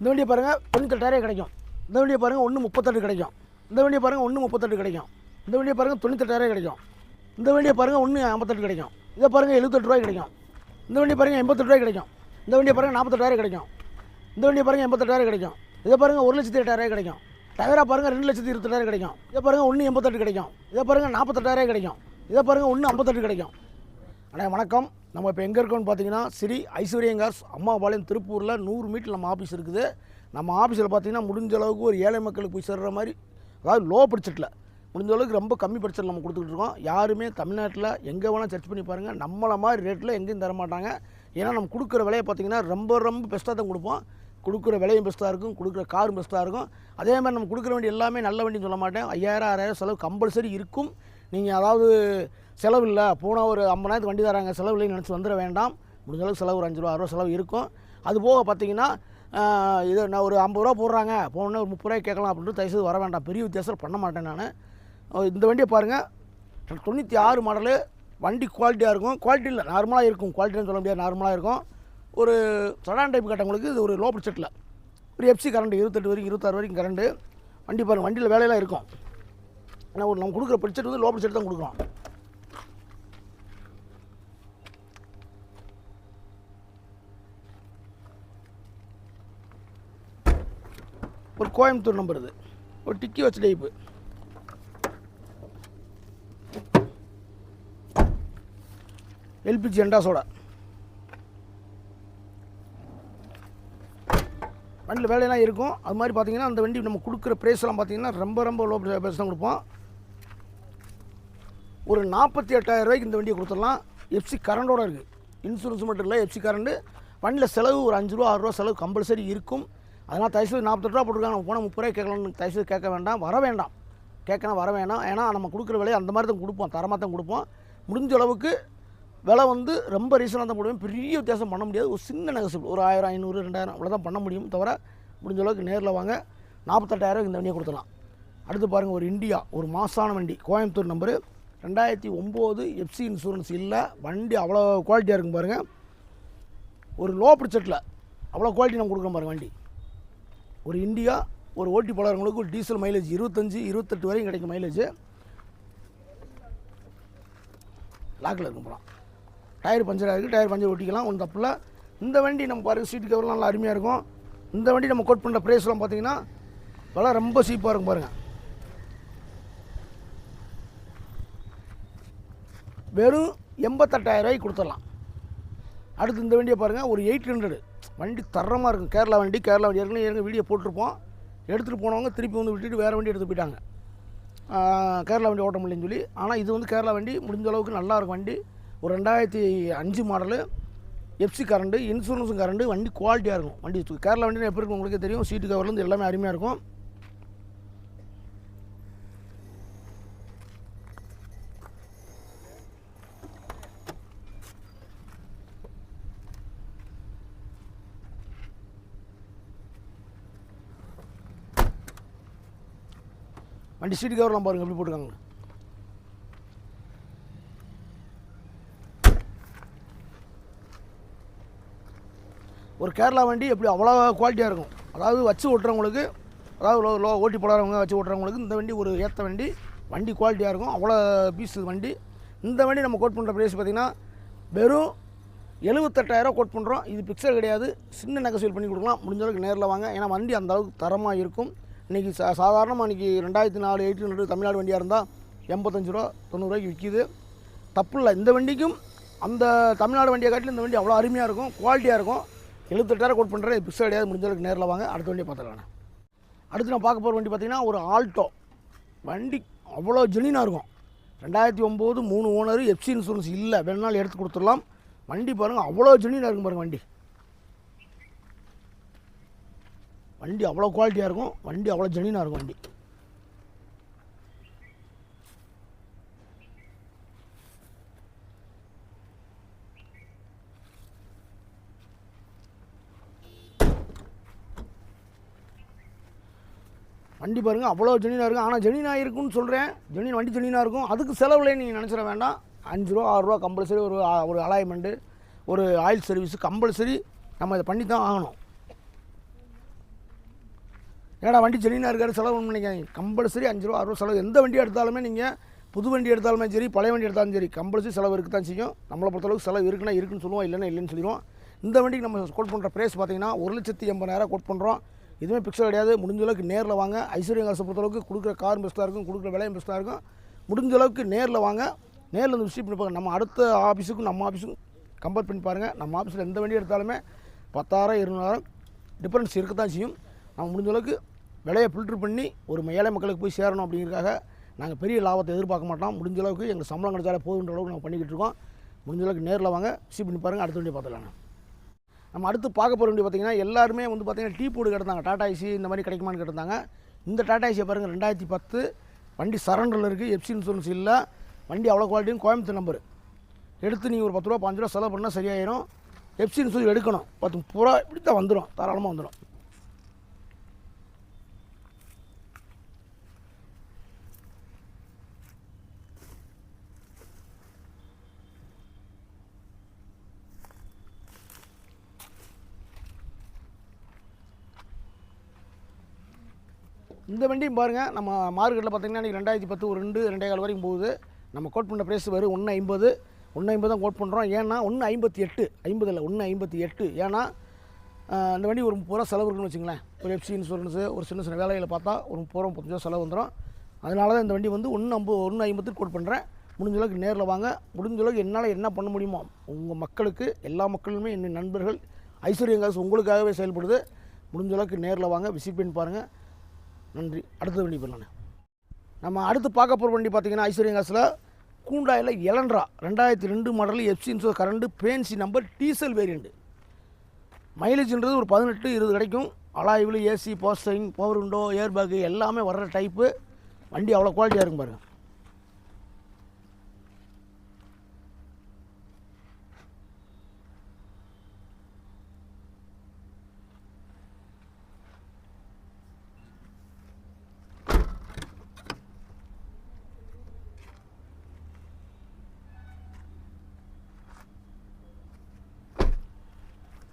இந்த வண்டியை பாருங்கள் தொண்ணூத்தெட்டாயிரம் கிடைக்கும். இந்த வண்டியை பாருங்கள் ஒன்று முப்பத்தெட்டு கிடைக்கும். இந்த வண்டியை பாருங்கள் ஒன்று முப்பத்தெட்டு கிடைக்கும். இந்த வண்டியை பாருங்கள் தொண்ணூத்தெட்டாயிரம் கிடைக்கும். இந்த வண்டியை பாருங்கள் ஒன்று ஐம்பத்தெட்டு கிடைக்கும். இதை பாருங்கள் எழுபத்தெட்டு ரூபாய் கிடைக்கும். இந்த வண்டியை பாருங்கள் எண்பத்தெட்டு ரூபாய் கிடைக்கும். இந்த வண்டியை பாருங்கள் நாற்பத்தெட்டாயிரம் கிடைக்கும். இந்த வண்டியை பாருங்கள் எண்பத்தெட்டாயிரம் கிடைக்கும். இதை பாருங்கள் ஒரு லட்சத்தி எட்டாயிரம் கிடைக்கும். டயராக பாருங்கள் ரெண்டு லட்சத்தி இருபத்தெட்டாயிரம் கிடைக்கும். இதை பாருங்கள் ஒன்று எண்பத்தெட்டு கிடைக்கும். இதை பாருங்கள் நாற்பத்தெட்டாயிரம் கிடைக்கும். இதை பாருங்கள் ஒன்று ஐம்பத்தெட்டு கிடைக்கும். அண்ணா வணக்கம். நம்ம இப்போ எங்கே இருக்கோம்னு பார்த்தீங்கன்னா ஸ்ரீ ஐஸ்வர்யங்கார்ஸ் அம்மாபாளையம் திருப்பூரில் நூறு மீட்டர் நம்ம ஆஃபீஸ் இருக்குது. நம்ம ஆஃபீஸில் பார்த்தீங்கன்னா முடிஞ்ச அளவுக்கு ஒரு ஏழை மக்களுக்கு போய் சேர்ற மாதிரி அதாவது லோ பட்ஜெட்டில் முடிஞ்ச அளவுக்கு ரொம்ப கம்மி பட்ஜெட்டில் நம்ம கொடுத்துக்கிட்டு இருக்கோம். யாருமே தமிழ்நாட்டில் எங்கே வேணால் சர்ச் பண்ணி பாருங்கள் நம்மளை மாதிரி ரேட்டில் எங்கேயும் தர மாட்டாங்க. ஏன்னா நம்ம கொடுக்குற விலையை பார்த்தீங்கன்னா ரொம்ப ரொம்ப பெஸ்ட்டாக தான் கொடுப்போம். கொடுக்குற விலையும் பெஸ்ட்டாக இருக்கும். கொடுக்குற காரும் பெஸ்ட்டாக இருக்கும். அதே மாதிரி நம்ம கொடுக்குற வண்டி எல்லாமே நல்ல வண்டின்னு சொல்ல மாட்டேன். ஐயாயிரம் ஆறாயிரம் செலவு கம்பல்சரி இருக்கும். நீங்கள் அதாவது செலவில்லை. போனால் ஒரு ஐம்பதாயிரத்துக்கு வண்டி தராங்க செலவு இல்லைன்னு நினச்சி வந்துட வேண்டாம். முடிஞ்சளவுக்கு செலவு ஒரு அஞ்சு ரூபா ரூபா செலவு இருக்கும். அது போக பார்த்தீங்கன்னா இது நான் ஒரு ஐம்பது ரூபா போடுறாங்க. போனோடனே ஒரு முப்பது ரூபாய் கேட்கலாம் அப்படின்ட்டு தயவுசெய்து வர வேண்டாம். பெரிய வித்தியாசம் பண்ண மாட்டேன் நான். இந்த வண்டியை பாருங்கள் தொண்ணூற்றி ஆறு மாடலு வண்டி குவாலிட்டியாக இருக்கும். குவாலிட்டி இல்லை நார்மலாக இருக்கும். குவாலிட்டின்னு சொல்ல முடியாது நார்மலாக இருக்கும். ஒரு சடான் டைப் கட்டவங்களுக்கு இது ஒரு லோ பட்ஜெட்டில் ஒரு எஃப்சி கரண்ட் இருபத்தெட்டு வரைக்கும் இருபத்தாறு வரைக்கும் கரண்ட்டு வண்டி பாருங்கள் வண்டியில் வேலையெல்லாம் இருக்கும். ஆனால் ஒரு நம்ம கொடுக்குற பட்ஜெட் வந்து லோ பட்ஜெட் தான் கொடுக்குறோம் ஒரு கோயம்புத்தூர் நம்பர் இது. ஒரு டிக்கி வச்ச டைப்பு எல்பிஜி எண்டாஸோட வண்டியில் வேலையெல்லாம் இருக்கும். அது மாதிரி பார்த்தீங்கன்னா அந்த வண்டி நம்ம கொடுக்குற ப்ரைஸ்லாம் பார்த்தீங்கன்னா ரொம்ப ரொம்ப லோ ப்ரைஸ் தான் கொடுப்போம். ஒரு நாற்பத்தி எட்டாயிரம் ரூபாய்க்கு இந்த வண்டியை கொடுத்துடலாம். எஃப்சி கரண்டோட இருக்குது இன்சூரன்ஸ் மட்டும் இல்லை எஃப்சி கரண்டு வண்டியில் செலவு ஒரு அஞ்சு ரூபா ஆறு ரூபா செலவு கம்பல்சரி இருக்கும். அதனால் தயவுசெய்து நாற்பத்தெட்டு ரூபா போட்டிருக்காங்க. போனால் முப்பது ரூபாய் கேட்கலாம்னு தயவுசெய்து கேட்க வேண்டாம். வர வேண்டாம். கேட்கணும் வர வேண்டாம். ஏன்னா நம்ம கொடுக்குற விலையை அந்த மாதிரி தான் கொடுப்போம். தரமாக தான் கொடுப்போம். முடிஞ்ச அளவுக்கு விலை வந்து ரொம்ப ரீசனாக தான் போடுவேன். பெரிய வித்தியாசம் பண்ண முடியாது. ஒரு சின்ன நெகசிபிள் ஒரு ஆயிரம் ஐநூறு ரெண்டாயிரம் அவ்வளோ தான் பண்ண முடியும் தவிர முடிஞ்ச அளவுக்கு நேரில் வாங்க. நாற்பத்தெட்டாயிரம் இந்த வண்டியை கொடுத்தலாம் அடுத்து பாருங்கள் ஒரு இந்தியா ஒரு மாசான வண்டி. கோயம்புத்தூர் நம்பரு ரெண்டாயிரத்தி ஒம்பது எஃப்சி இன்சூரன்ஸ் இல்லை. வண்டி அவ்வளோ குவாலிட்டியாக இருக்கும் பாருங்கள் ஒரு லோ பட்ஜெட்டில் அவ்வளோ குவாலிட்டி நம்ம கொடுக்குறோம் பாருங்கள் வண்டி. ஒரு இந்தியா ஒரு ஓட்டி போடுறவங்களுக்கு ஒரு டீசல் மைலேஜ் இருபத்தஞ்சி இருபத்தெட்டு வரைக்கும் கிடைக்கும் மைலேஜ் லாக்கில் இருக்கும் போகலாம் டயர் பஞ்சர் இருக்குது டயர் பஞ்சர் ஒட்டிக்கலாம் ஒன்றும் தப்பு இந்த வண்டி நம்ம பாருங்கள் சீட்டு கவர்லாம் நல்லா அருமையாக இருக்கும். இந்த வண்டி நம்ம கோட் பண்ணுற ப்ரைஸ்லாம் பார்த்தீங்கன்னா விலை ரொம்ப சீப்பாக இருக்கும் பாருங்கள் வெறும் எண்பத்தெட்டாயிரம் ரூபாய்க்கு கொடுத்துடலாம். அடுத்து இந்த வண்டியை பாருங்கள் ஒரு எயிட் ஹண்ட்ரடு வண்டி தரமாக இருக்கும். கேரளா வண்டி கேரளா வண்டி. ஏற்கனவே ஏற்கனவே வீடியோ போட்டிருப்போம். எடுத்துகிட்டு போனவங்க திருப்பி வந்து விட்டுட்டு வேறு வண்டி எடுத்து போயிட்டாங்க. கேரளா வண்டி ஓட்ட முடியலன்னு சொல்லி. ஆனால் இது வந்து கேரளா வண்டி. முடிஞ்ச அளவுக்கு நல்லா இருக்கும் வண்டி. ஒரு ரெண்டாயிரத்தி அஞ்சு மாடலு எஃப்சி கரண்டு இன்சூரன்ஸும் கரண்டு வண்டி குவாலிட்டியாக இருக்கும். வண்டி கேரளா வண்டி எப்படி இருக்கும்? உங்களுக்கே தெரியும். சீட்டு கவர்லேருந்து எல்லாமே அருமையாக இருக்கும். வண்டி சீட்டு கவர்லாம் பாருங்கள் எப்படி போட்டுருக்காங்க ஒரு கேரளா வண்டி எப்படி அவ்வளோ குவாலிட்டியாக இருக்கும். அதாவது வச்சு ஓட்டுறவங்களுக்கு அதாவது லோ லோ ஓட்டி போடாதவங்க வச்சு ஓட்டுறவங்களுக்கு இந்த வண்டி ஒரு ஏற்ற வண்டி வண்டி குவாலிட்டியாக இருக்கும். அவ்வளோ பீஸ் வண்டி. இந்த வண்டி நம்ம கோட் பண்ணுற ப்ரைஸ் பார்த்திங்கன்னா வெறும் எழுபத்தெட்டாயிரம் கோட் பண்ணுறோம் இது பிக்சர் கிடையாது. சின்ன நெகசியல் பண்ணி கொடுக்கலாம். முடிஞ்ச அளவுக்கு நேரில் வாங்க. ஏன்னா வண்டி அந்த அளவுக்கு தரமாக இருக்கும். இன்றைக்கி சா சாதாரணமாக இன்றைக்கி ரெண்டாயிரத்தி நாலு எயிட் ஹண்ட்ரட் தமிழ்நாடு வண்டியாக இருந்தால் எண்பத்தஞ்சு ரூபா தொண்ணூறுரூவாய்க்கு விற்கிது தப்பு இல்லை இந்த வண்டிக்கும் அந்த தமிழ்நாடு வண்டியை காட்டிலும் இந்த வண்டி அவ்வளோ அருமையாக இருக்கும் குவாலிட்டியாக இருக்கும். எழுபத்தெட்டாயிரம் கோட் பண்ணுறேன் பிக்ஸ் அடையாது கிடையாது. முடிஞ்ச அளவுக்கு நேரில் வாங்க. அடுத்த வண்டியை பார்த்துக்கலாம் அடுத்து நான் பார்க்க போகிற வண்டி பார்த்திங்கன்னா ஒரு ஆல்டோ வண்டி அவ்வளோ ஜெனினாக இருக்கும். ரெண்டாயிரத்தி ஒம்பது மூணு ஓனர் எஃப்சி இன்சூரன்ஸ் இல்லை. வேணுனாலும் எடுத்து கொடுத்துடலாம். வண்டி பாருங்கள் அவ்வளோ ஜெனினாக இருக்கும் பாருங்கள் வண்டி. வண்டி அவ்வளோ குவாலிட்டியாக இருக்கும் வண்டி அவ்வளோ ஜெனினாக இருக்கும் வண்டி. வண்டி பாருங்கள் அவ்வளோ ஜெனினாக இருக்கும். ஆனால் ஜெனினாக இருக்குன்னு சொல்கிறேன் ஜெனின் வண்டி ஜெனினாக இருக்கும். அதுக்கு செலவில் நீங்கள் நினச்சிட வேண்டாம். அஞ்சு ரூபா ஆறுரூவா கம்பல்சரி ஒரு ஒரு அலாய்மெண்ட்டு ஒரு ஆயில் சர்வீஸு கம்பல்சரி நம்ம இதை பண்ணி தான் ஆகணும். ஏன்னா வண்டி ஜெனினாக இருக்காரு செலவு பண்ணிக்காங்க கம்பல்சரி அஞ்சு ரூபா ஆறு ரூபா செலவு. எந்த வண்டி எடுத்தாலுமே நீங்கள் புது வண்டி எடுத்தாலுமே சரி பழைய வண்டி எடுத்தாலும் சரி கம்பல்சரி செலவு இருக்குது தான் செய்யும். நம்மளை பொறுத்தளவுக்கு செலவு இருக்குன்னா இருக்குன்னு சொல்லுவோம் இல்லைன்னா இல்லைன்னு சொல்லிடுவோம். இந்த வண்டிக்கு நம்ம கோட் பண்ணுற ப்ரைஸ் பார்த்தீங்கன்னா ஒரு லட்சத்தி எண்பதாயிரம் கோட் பண்ணுறோம் எதுவுமே பிக்சல் கிடையாது. முடிஞ்ச அளவுக்கு நேரில் வாங்க. ஐஸ்வர்யா காசை பொறுத்தளவுக்கு கொடுக்குற கார் பெஸ்ட்டாக இருக்கும் கொடுக்குற விலையும் பெஸ்ட்டாக இருக்கும். முடிஞ்ச அளவுக்கு நேரில் வாங்க. நேரில் வந்து விசிட் பண்ணி நம்ம அடுத்த ஆஃபீஸுக்கும் நம்ம ஆஃபீஸுக்கும் கம்பேர் பண்ணி பாருங்கள் நம்ம ஆஃபீஸில் எந்த வண்டி எடுத்தாலுமே பத்தாயிரம் இருநூறாயிரம் டிஃப்ரென்ஸ் இருக்க தான் செய்யும். நம்ம முடிஞ்ச அளவுக்கு விலையை ஃபில்ட்ரு பண்ணி ஒரு ஏழை மக்களுக்கு போய் சேரணும் அப்படிங்கிறதுக்காக நாங்கள் பெரிய லாபத்தை எதிர்பார்க்க மாட்டோம். முடிஞ்ச அளவுக்கு எங்களுக்கு சம்பளம் கிடைச்சாலே போதுன்ற அளவுக்கு நாங்கள் பண்ணிக்கிட்டு இருக்கோம். முடிஞ்ச அளவுக்கு நேரில் வாங்க விசிட் பண்ணி பாருங்கள் அடுத்த வண்டி பார்த்துக்கலாம் நம்ம அடுத்து பார்க்க போகிற வண்டி பார்த்தீங்கன்னா எல்லாருமே வந்து பார்த்திங்கன்னா டீ போர்டு கிடந்தாங்க டாடா ஐசி இந்த மாதிரி கிடைக்குமான்னு கேட்டிருந்தாங்க. இந்த டாடா ஐசியை பாருங்கள் ரெண்டாயிரத்தி பத்து வண்டி சரண்டரில் இருக்குது எப்சி இன்சூரன்ஸ் இல்லை. வண்டி அவ்வளோ குவாலிட்டியும் கோயம்புத்தூர் நம்பர் எடுத்து நீங்கள் ஒரு பத்து ரூபா பாஞ்சு ரூபா செலவு பண்ணால் சரியாயிரும். எப்சி இன்சூரன்ஸ் எடுக்கணும். பத்து பூரா ரூபா இப்படி தான் வந்துடும் தாராளமாக வந்துடும் இந்த வண்டியும் பாருங்கள் நம்ம மார்க்கெட்டில் பார்த்தீங்கன்னா இன்றைக்கி ரெண்டாயிரத்தி பத்து ஒரு ரெண்டு ரெண்டே கால் வரைக்கும் போகுது. நம்ம கோட் பண்ண ப்ரைஸ் வரும் ஒன்று ஐம்பது. ஒன்று ஐம்பது தான் கோட் பண்ணுறோம் ஏன்னா ஒன்று ஐம்பத்தி எட்டு. ஐம்பது இல்லை ஒன்று ஐம்பத்தி எட்டு. ஏன்னா இந்த வண்டி ஒரு முப்பது ரூபா செலவு இருக்குன்னு வச்சுங்களேன் ஒரு எஃப்சி இன்சூரன்ஸு ஒரு சின்ன சின்ன வேலைகளை பார்த்தா ஒரு முப்பது ரூபா முப்பத்தஞ்சு செலவு வந்துடும் அதனால தான் இந்த வண்டி வந்து ஒன்று ஐம்பது ஒன்று ஐம்பத்துக்கு கோட் பண்ணுறேன் முடிஞ்ச அளவுக்கு நேரில் வாங்க. முடிஞ்ச அளவுக்கு என்னால் என்ன பண்ண முடியுமோ உங்கள் மக்களுக்கு எல்லா மக்களுமே என் நண்பர்கள் ஐஸ்வர்யங்காசு உங்களுக்காகவே செயல்படுது. முடிஞ்ச அளவுக்கு நேரில் வாங்க விசிட் பண்ணி பாருங்கள் நன்றி. அடுத்த வண்டி பண்ணலாம் நம்ம அடுத்து பார்க்க போகிற வண்டி பார்த்தீங்கன்னா ஐஸ்வர்யங்காசில் கூண்டாயில் எலன்ட்ரா. ரெண்டாயிரத்தி ரெண்டு model FC insure current fancy number diesel variant மைலேஜ்ன்றது ஒரு பதினெட்டு இருபது கிடைக்கும். அலாய்வில் AC power steering power window air bag எல்லாமே வர்ற டைப்பு வண்டி அவ்வளோ குவாலிட்டியாக இருக்கும் பாருங்கள்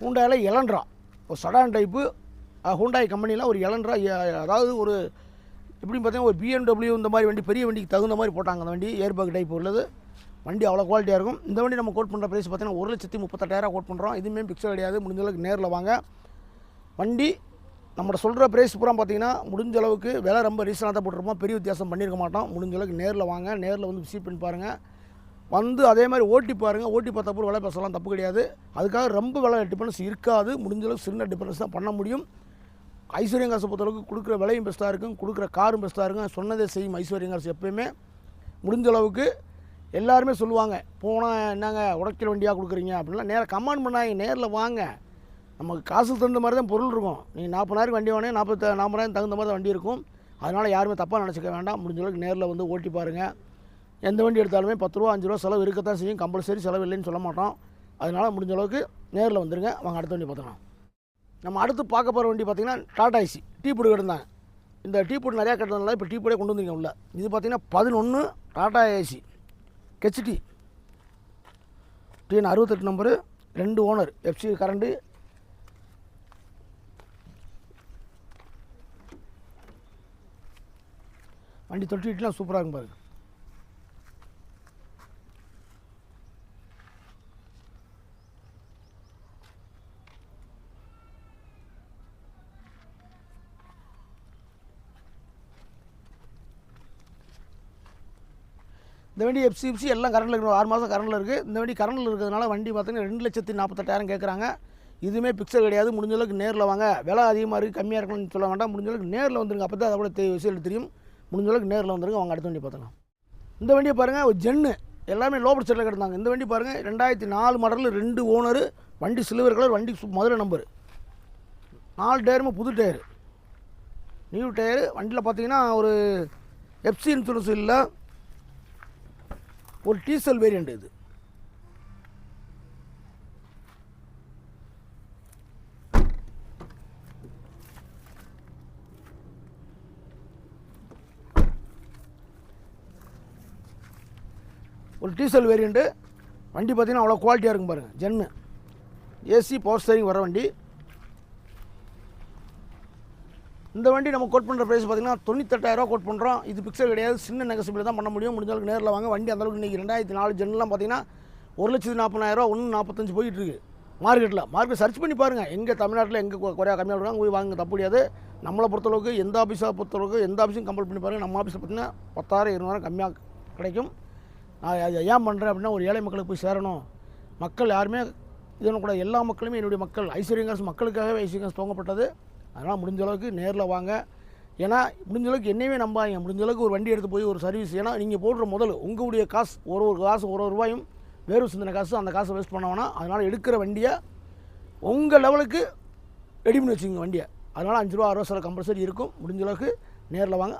ஹூண்டாயில் எலன்ட்ரா. ஒரு சடான் டைப்பு ஹூண்டாய் கம்பெனியில் ஒரு எலன்ட்ரா அதாவது ஒரு எப்படின்னு பார்த்தீங்கன்னா ஒரு பிஎம்டபிள்யூ இந்த மாதிரி வண்டி பெரிய வண்டிக்கு தகுந்த மாதிரி போட்டாங்க அந்த வண்டி. ஏர்பேக் டைப் உள்ளது. வண்டி அவ்வளோ குவாலிட்டியாக இருக்கும். இந்த வண்டி நம்ம கோட் பண்ணுற ப்ரைஸ் பார்த்தீங்கன்னா ஒரு லட்சத்தி முப்பத்தெட்டாயிரம் கோட் பண்ணுறோம் இதுவுமே பிக்சர் கிடையாது. முடிஞ்ச அளவுக்கு நேரில் வாங்க. வண்டி நம்மளோட சொல்கிற ப்ரைஸ் பூரா பார்த்தீங்கன்னா முடிஞ்ச அளவுக்கு விலை ரொம்ப ரீசனாக தான் போட்டிருப்போம் பெரிய வித்தியாசம் பண்ணியிருக்க மாட்டோம். முடிஞ்ச அளவுக்கு நேரில் வாங்க. நேரில் வந்து விசிட் பண்ணி பாருங்கள் வந்து அதே மாதிரி ஓட்டி பாருங்கள் ஓட்டி பார்த்தப்போ விலை பேசலாம் தப்பு கிடையாது. அதுக்காக ரொம்ப விலை டிஃபரன்ஸ் இருக்காது. முடிஞ்சளவுக்கு சின்ன டிஃபரன்ஸ் தான் பண்ண முடியும். ஐஸ்வர்யம் காசை பொறுத்தளவுக்கு கொடுக்குற விலையும் பெஸ்ட்டாக இருக்கும். கொடுக்குற காரும் பெஸ்ட்டாக இருக்கும். சொன்னதே செய்யும் ஐஸ்வர்யம் காசு எப்பயுமே. முடிஞ்ச அளவுக்கு எல்லாருமே சொல்லுவாங்க போனால் என்னங்க உடைக்கிற வண்டியாக கொடுக்குறீங்க? அப்படின்லாம் நேராக கமெண்ட் பண்ணாங்க நேரில் வாங்க. நமக்கு காசுக்கு தகுந்த மாதிரி தான் பொருள் இருக்கும். நீங்கள் நாற்பதாயிரம் வண்டி வாங்கினா நாற்பத்த நாற்பதாயிரம் தகுந்த மாதிரி தான் வண்டி இருக்கும். அதனால் யாருமே தப்பாக நினச்சிக்க வேண்டாம். முடிஞ்ச அளவுக்கு நேரில் வந்து ஓட்டி பாருங்கள் எந்த வண்டி எடுத்தாலுமே பத்து ரூபா அஞ்சு ரூபா செலவு இருக்கத்தான் செய்யும். கம்பல்சரி செலவு இல்லைன்னு சொல்ல மாட்டோம். அதனால் முடிஞ்ச அளவுக்கு நேரில் வந்துருங்க. வாங்க அடுத்த வண்டி பார்த்துக்கலாம். நம்ம அடுத்து பார்க்க போகிற வண்டி பார்த்தீங்கன்னா டாடா ஐசி டீ போட்டு கட்டிருந்தாங்க இந்த டீ போட்டு நிறையா கட்டுறதுனால இப்போ டீ போட்டே கொண்டு வந்தீங்க உள்ள. இது பார்த்தீங்கன்னா பதினொன்று டாடா ஏசி கெச்டி டிஎன் அறுபத்தெட்டு நம்பரு ரெண்டு ஓனர் எஃப்சி கரண்டு வண்டி தொட்டிட்டுலாம் சூப்பராக இருக்கும் பாருங்கள் இந்த வண்டி எஃப்சி எஃப்சி எல்லாம் கரண்டில் இருக்குது ஆறு மாதம் கரண்டில் இருக்குது இந்த வண்டி கரண்டில் இருக்கிறதுனால வண்டி பார்த்தீங்கன்னா ரெண்டு லட்சத்தி நாற்பத்தெட்டாயிரம் கேட்குறாங்க இதுவுமே பிக்சல் கிடையாது. முடிஞ்சளவுக்கு நேரில் வாங்க. விலை அதிகமாக இருக்குது கம்மியாக இருக்கணும்னு சொல்ல வேண்டாம். முடிஞ்ச அளவுக்கு நேரில் வந்துருங்க. அப்போ தான் அதோட தெ விஷயம் தெரியும். முடிஞ்சளவுக்கு நேரில் வந்துருங்க. அவங்க அடுத்த வண்டி பார்த்துக்கலாம். இந்த வண்டியை பாருங்கள் ஒரு ஜென்னு. எல்லாமே லோபர் செட்டில் கிடந்தாங்க. இந்த வண்டி பாருங்கள் ரெண்டாயிரத்தி நாலு மாடலில் ரெண்டு ஓனரு வண்டி சில்வர் கலர் வண்டி முதல்ல மதுரை நம்பர் நாலு டயருமே புது டயரு நியூ டயரு வண்டியில் பார்த்தீங்கன்னா ஒரு எஃப்சி இன்சூரன்ஸ் இல்லை. ஒரு டீசல் வேரியண்ட் இது. ஒரு டீசல் வேரியண்ட்டு வண்டி பார்த்தீங்கன்னா அவ்வளோ குவாலிட்டியாக இருக்கும் பாருங்கள் ஜென்னு. ஏசி பவர் ஸ்டேரிங் வர வண்டி. இந்த வண்டி நம்ம கோட் பண்ணுற ப்ரைஸ் பார்த்தீங்கன்னா தொண்ணூத்தெட்டாயிரரூவா கோட் பண்ணுறோம் இது பிக்சல் கிடையாது. சின்ன நெகசிபிள் தான் பண்ண முடியும். முடிஞ்ச அளவுக்கு நேரில் வாங்க. வண்டி அந்தளவுக்கு இன்றைக்கி ரெண்டாயிரத்தி நாலு ஜென்லாம் பார்த்திங்கன்னா ஒரு லட்சத்து நாற்பதாயிரரூவா ஒன்று நாற்பத்தஞ்சு போயிட்டுருக்கு மார்க்கெட்டில் மார்க்கெட் சர்ச் பண்ணி பாருங்கள் எங்கள் தமிழ்நாட்டில் எங்கே குறையா கம்மியாக இருக்காங்க போய் வாங்க தப்பு முடியாது நம்மளை பொறுத்தளவுக்கு எந்த ஆஃபீஸாக பொறுத்தளவுக்கு எந்த ஆஃபீஸும் கம்பல் பண்ணி பாருங்கள் நம்ம ஆஃபீஸில் பார்த்தீங்கன்னா பத்தாயிரம் இருநூறுவா கம்மியாக கிடைக்கும். நான் அதை ஏன் பண்ணுறேன் அப்படின்னா ஒரு ஏழை மக்களுக்கு போய் சேரணும். மக்கள் யாருமே இது எல்லா மக்களுமே என்னுடைய மக்கள். ஐஸ்வர்யங்காஸ் மக்களுக்காகவே ஐஸ்வர்யங்காஸ் துவங்கப்பட்டது. அதனால் முடிஞ்ச அளவுக்கு நேரில் வாங்க. ஏன்னா முடிஞ்ச அளவுக்கு என்னையவே நம்பாங்க முடிஞ்ச அளவுக்கு ஒரு வண்டி எடுத்து போய் ஒரு சர்வீஸ் ஏன்னா நீங்கள் போடுற முதல் உங்களுடைய காசு ஒரு ஒரு காசு ஒரு ஒரு ரூபாயும் வேறு சிந்தனை காசு அந்த காசை வேஸ்ட் பண்ண வேணாம். அதனால் எடுக்கிற வண்டியை உங்கள் லெவலுக்கு ரெடி பண்ணி வச்சுக்கோங்க வண்டியை. அதனால் அஞ்சு ரூபா ஆறு ரூபா சில கம்பல்சரி இருக்கும். முடிஞ்ச அளவுக்கு நேரில் வாங்க.